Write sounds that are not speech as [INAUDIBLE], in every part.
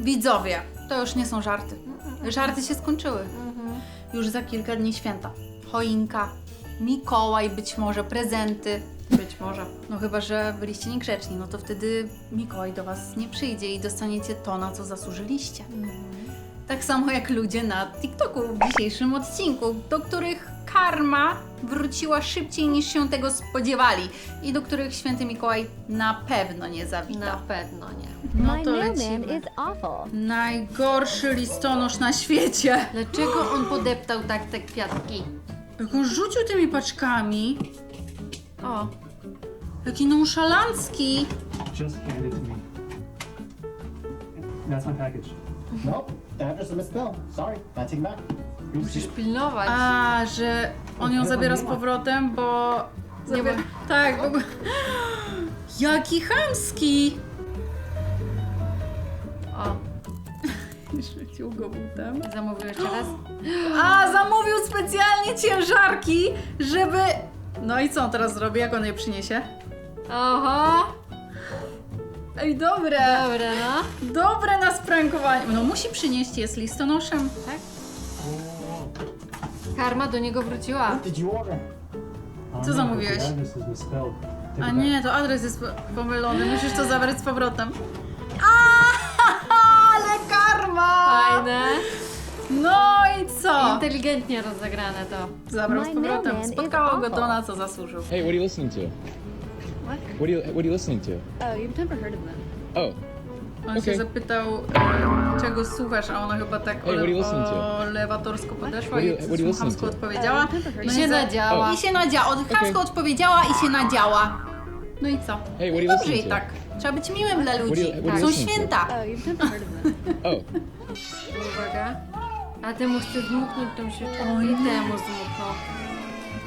Widzowie, to już nie są żarty. Żarty się skończyły. Mhm. Już za kilka dni święta. Choinka, Mikołaj, być może prezenty. Być może. No chyba, że byliście niegrzeczni, no to wtedy Mikołaj do Was nie przyjdzie i dostaniecie to, na co zasłużyliście. Tak samo jak ludzie na TikToku w dzisiejszym odcinku, do których karma wróciła szybciej niż się tego spodziewali i do których święty Mikołaj na pewno nie zawita. Na pewno nie. No to lecimy. Najgorszy listonosz na świecie. Dlaczego on podeptał tak te kwiatki? Jak on rzucił tymi paczkami. O, Jaki nonszalancki. Just hand it to me. That's my package. Nope, the address is misspelled. Sorry, I take it back. Musisz pilnować. A, że on ją zabiera z powrotem, bo... Zabiera... Tak, bo... [GASPS] Jaki chamski! O, [LAUGHS] Rzucił go butem. zamówił jeszcze raz? [GASPS] A, zamówił specjalnie ciężarki, żeby... No i co on teraz zrobi, jak on je przyniesie? Oho! Ej, dobre! Dobra, no. Dobre na sprankowanie. No musi przynieść, jest listonoszem. Tak? Karma do niego wróciła. What did you order? Co zamówiłeś? A nie, to adres jest pomylony, musisz to zabrać z powrotem. A, ale karma! Fajne. No i co? Inteligentnie rozegrane to. Zabrał z powrotem. Spotkało go to, na co zasłużył. Hey, what are you listening to? What? What are you What are you listening to? Oh, you've never heard of them. Oh, On się Okej. zapytał, e, czego słuchasz, a ona chyba tak Hey, what olewatorsko podeszła What i what you odpowiedziała. Heard No of I się nadziała. I się nadziała. Od chamsko odpowiedziała i się nadziała. No i co? Hey, what are you Dobrze i tak. Trzeba być miłym dla ludzi. What you- what are Są święta. Oh, oh, Uwaga. A temu chce zmuknąć tą świeczką. O I nie. temu zmuknął.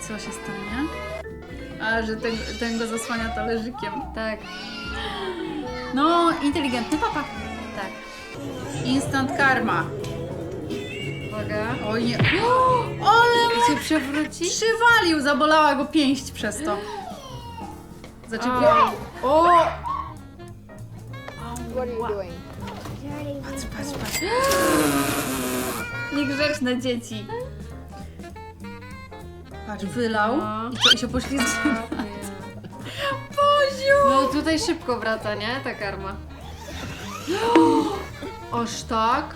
Co się stanie? A, że ten, ten go zasłania talerzykiem. Tak, No, inteligentny papa. tak. Instant karma. Uwaga. Oj nie. Ale I się przewróci? przywalił, zabolała go pięść przez to. Zaczepił. O! What are you doing? Patrz, patrz, patrz. [GASPS] Niegrzeczne dzieci. Patrz, wylał. No. I co, i się poślizgnął. No tutaj szybko wraca, nie? Ta karma. [GASPS] Oż tak.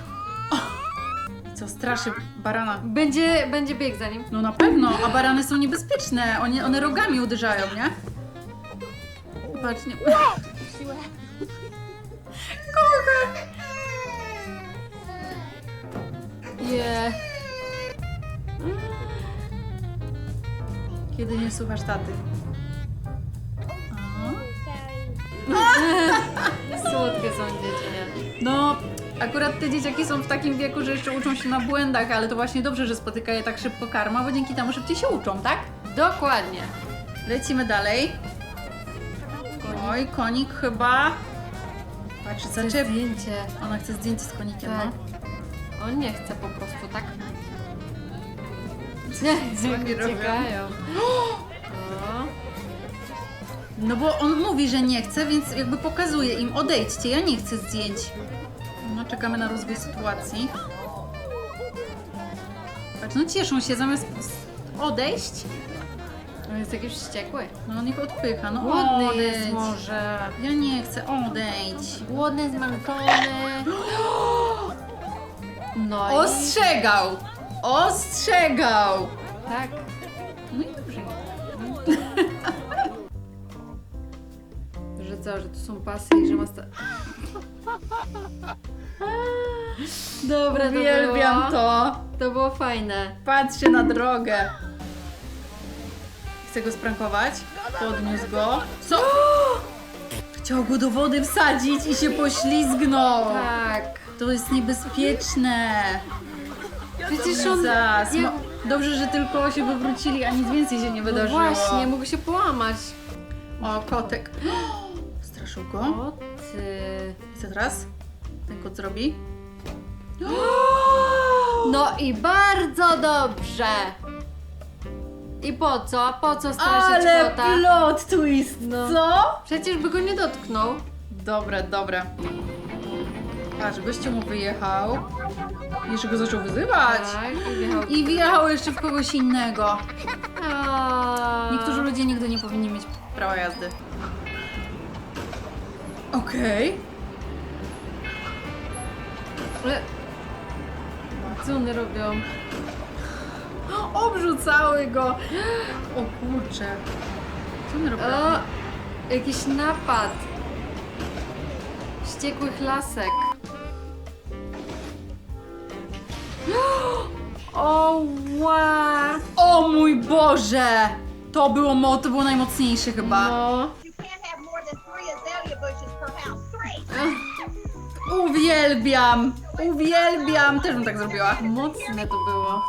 Co, straszy barana. Będzie, będzie bieg za nim. No na pewno, a barany są niebezpieczne. One, one rogami uderzają, nie? Patrz, nie. Je. Kiedy nie słuchasz taty. Słodkie są dzieci, nie? No, akurat te dzieciaki są w takim wieku, że jeszcze uczą się na błędach, ale to właśnie dobrze, że spotyka je tak szybko karma, bo dzięki temu szybciej się uczą, tak? Dokładnie. Lecimy dalej. Oj, konik chyba. Patrz, Chce zaczep. zdjęcie. Ona chce zdjęcie z konikiem, Tak. no. On nie chce po prostu, tak? Nie, oni robią? uciekają. No bo on mówi, że nie chce, więc jakby pokazuje im, odejdźcie, ja nie chcę zdjęć. No, czekamy na rozwój sytuacji. Patrz, no cieszą się, zamiast odejść, on jest jakiś wściekły. no on ich odpycha. No Głodny odejdź. jest może. Ja nie chcę, odejdź. Głodny, zmęczony. [GASPS] No i... Ostrzegał! Ostrzegał! Tak. Że co, że tu są pasy i że ma sta... Dobre to Uwielbiam było. to. To było fajne. Patrzcie na drogę. Chce go sprankować. Podniósł go. Co? Chciał go do wody wsadzić i się poślizgnął. Tak. To jest niebezpieczne. Przecież on... Zas. jak- dobrze, że tylko się wywrócili, a nic więcej się nie No wydarzyło. właśnie, mógł się połamać. O, kotek. Go. O ty. I co teraz? Ten kot zrobi? [GASPS] No i bardzo dobrze. I po co? Po co straszyć Ale kota? plot twist, No. co? Przecież by go nie dotknął. Dobre, dobre. Patrz, gościu mu wyjechał. Jeszcze go zaczął wyzywać. Tak, i wjechał. I wjechał jeszcze w kogoś innego. A... Niektórzy ludzie nigdy nie powinni mieć prawa jazdy. Okej. Ale... Co one robią? Obrzucały go. O kurcze. Co one robią? O, jakiś napad. Wściekłych lasek. [GASPS] O, wow. O mój Boże! To było, mo- to było najmocniejsze chyba. No. You can't have more than three azalea bushes! Uwielbiam! Uwielbiam! Też bym tak zrobiła. Mocne to było.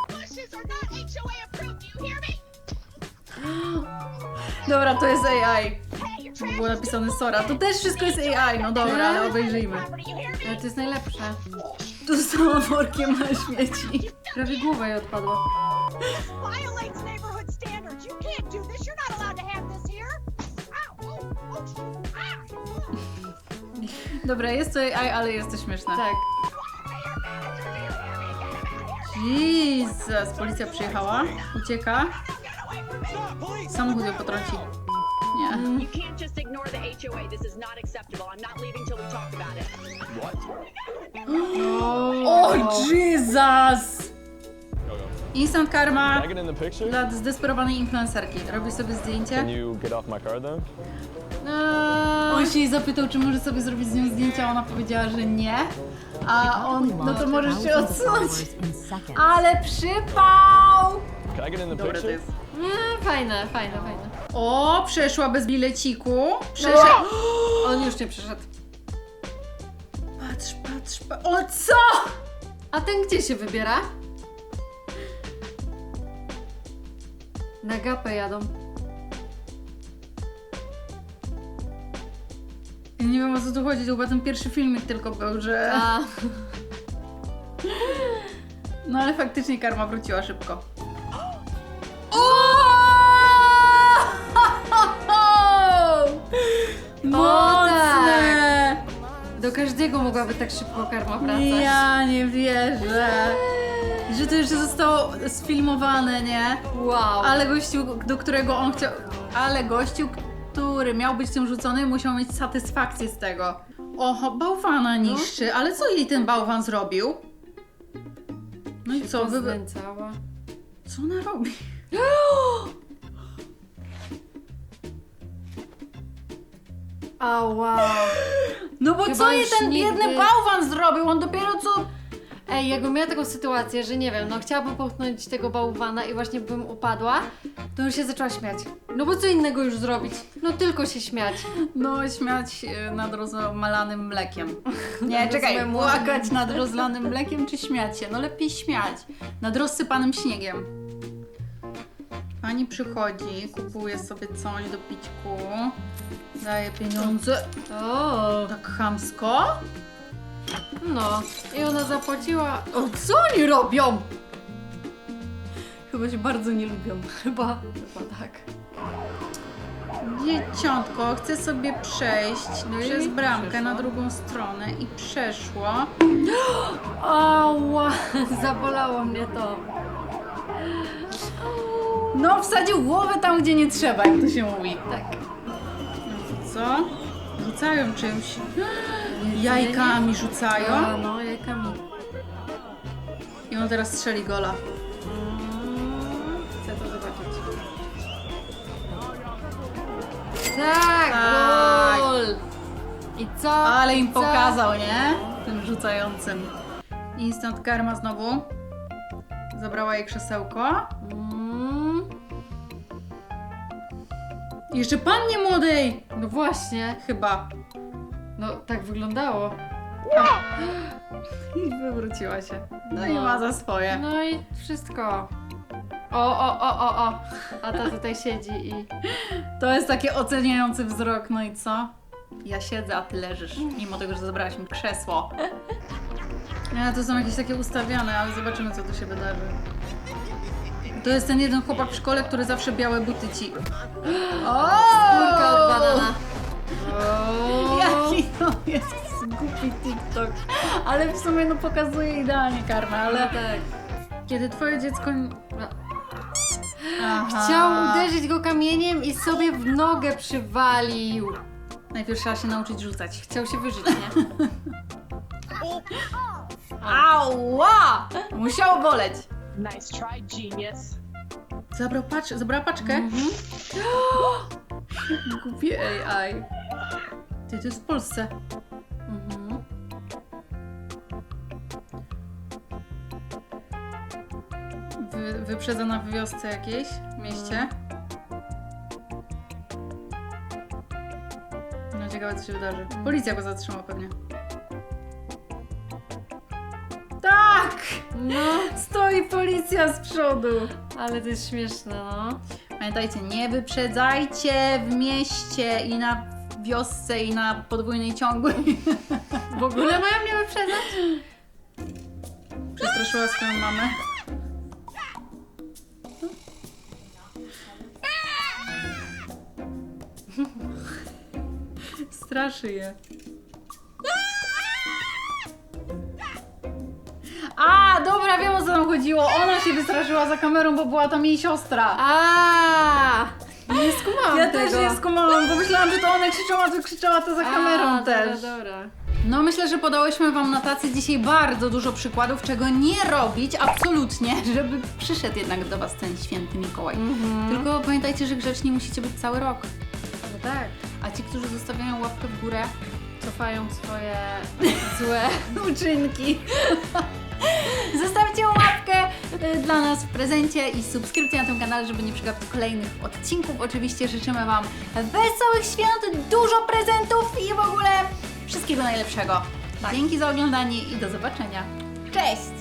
Dobra, to jest AI. Było napisane Sora. To też wszystko jest AI. No dobra, ale obejrzyjmy. Ale to jest najlepsze. Tu z workiem na śmieci. Prawie głowa jej odpadła. Dobra, jest to AI, ale jest to śmieszne. Tak. Jesus! Policja przyjechała. Ucieka. Samochód ją potrąci. Nie. You can't just ignore the HOA. This is not acceptable. I'm not leaving till we talk about it. [GASPS] O Jesus! Instant karma Can I get in the picture? dla zdesperowanej influencerki. Robi sobie zdjęcie. Can you get off my car then? Eee, On się jej zapytał, czy może sobie zrobić z nią zdjęcia, a ona powiedziała, że nie. A on, no to możesz się odsunąć. Ale przypał! Can I get in the Dobre to picture? jest. eee, fajne, fajne, fajne. O, przeszła bez bileciku. Przeszedł. [GASPS] On już nie przyszedł. Patrz, patrz, patrz. O co? A ten gdzie się wybiera? Na gapę jadą. Ja nie wiem o co tu chodzi, to chyba ten pierwszy filmik tylko był, że... A, No ale faktycznie karma wróciła szybko. Mocne! do każdego mogłaby tak szybko karma wracać. Ja nie wierzę. Że to jeszcze zostało sfilmowane, nie? Wow. Ale gościu, do którego on chciał. Ale gościu, który miał być tym rzucony, musiał mieć satysfakcję z tego. Oho, bałwana niszczy, ale co jej ten bałwan zrobił? No i co? Wy... Znęcała. Co ona robi? [GASPS] Ała. No bo Chyba co jej już ten nigdy- biedny bałwan zrobił? On dopiero co. Ej, jakbym miała taką sytuację, że nie wiem, no chciałabym popchnąć tego bałwana i właśnie bym upadła, to bym się zaczęła śmiać. No bo co innego już zrobić? No tylko się śmiać. No, śmiać e, nad rozmalanym mlekiem. [LAUGHS] Nie, czekaj, Rozumiem, płakać nad rozlanym mlekiem czy śmiać się? No lepiej śmiać. Nad rozsypanym śniegiem. Pani przychodzi, kupuje sobie coś do pićku, daje pieniądze. O, Tak chamsko? No. I ona zapłaciła. O, co oni robią? Chyba się bardzo nie lubią. [LAUGHS] Chyba, chyba tak. Dzieciątko chce sobie przejść No i przez bramkę przeszła. na drugą stronę i przeszło. [GASPS] Ała, [LAUGHS] zabolało mnie to. No, wsadził głowę tam, gdzie nie trzeba, jak to się mówi. Tak. No to co? Rzucają czymś. [GASPS] Jajkami rzucają. A, no, jajkami. I on teraz strzeli gola. Mm, Chcę to zobaczyć. Tak, Tak. gol! I co? Ale im Co? pokazał, nie? Tym rzucającym. Instant karma znowu. Zabrała jej krzesełko. Mm, I jeszcze pannie młodej! no właśnie, Chyba. No tak wyglądało. I [GASPS] wywróciła się. No, i No. ma za swoje. No i wszystko. O, o, o, o, o. A ta tutaj siedzi i... To jest taki oceniający wzrok. No i co? Ja siedzę, a ty leżysz. Mimo tego, że zabrałaś mi krzesło. Nie, to są jakieś takie ustawione, ale zobaczymy, co tu się wydarzy. To jest ten jeden chłopak w szkole, który zawsze białe buty ci. [GASPS] O! Kulka od banana. O, Jaki to jest Głupi TikTok. Ale w sumie no pokazuje idealnie karmę, ale tak. kiedy twoje dziecko... No. Aha. Chciał uderzyć go kamieniem i sobie w nogę przywalił. Najpierw trzeba się nauczyć rzucać. Chciał się wyżyć, nie? [LAUGHS] Ała! Musiało boleć. Nice try, genius. Zabrał pacz, zabrała paczkę? Mhm. [GASPS] Głupie AI. Ty, to jest w Polsce. Mhm. Wy, wyprzedzona w wiosce jakiejś, w mieście. No ciekawe co się wydarzy. Policja go zatrzyma pewnie. Tak! No, Stoi policja z przodu. ale to jest śmieszne, no. Pamiętajcie, nie wyprzedzajcie w mieście i na wiosce i na podwójnej ciągłej. [LAUGHS] W ogóle mają mnie wyprzedzać? Przestraszyła swoją mamę. Straszy je. A, dobra, wiem o co nam chodziło. Ona się wystraszyła za kamerą, bo była tam jej siostra. A, Nie skumałam Ja tego. też nie skumałam, bo myślałam, że to one krzyczą, a tu krzyczała to za kamerą A, też. Dobra, dobra. No myślę, że podałyśmy Wam na tacy dzisiaj bardzo dużo przykładów, czego nie robić absolutnie, [LAUGHS] żeby przyszedł jednak do Was ten święty Mikołaj. Tylko pamiętajcie, że grzeczni musicie być cały rok. No tak. A ci, którzy zostawiają łapkę w górę, Cofają swoje [LAUGHS] złe uczynki. [LAUGHS] Zostawcie łapkę dla nas w prezencie i subskrypcję na tym kanale, żeby nie przegapić kolejnych odcinków. Oczywiście życzymy Wam wesołych świąt, dużo prezentów i w ogóle wszystkiego najlepszego. Dzięki za oglądanie i do zobaczenia. Cześć!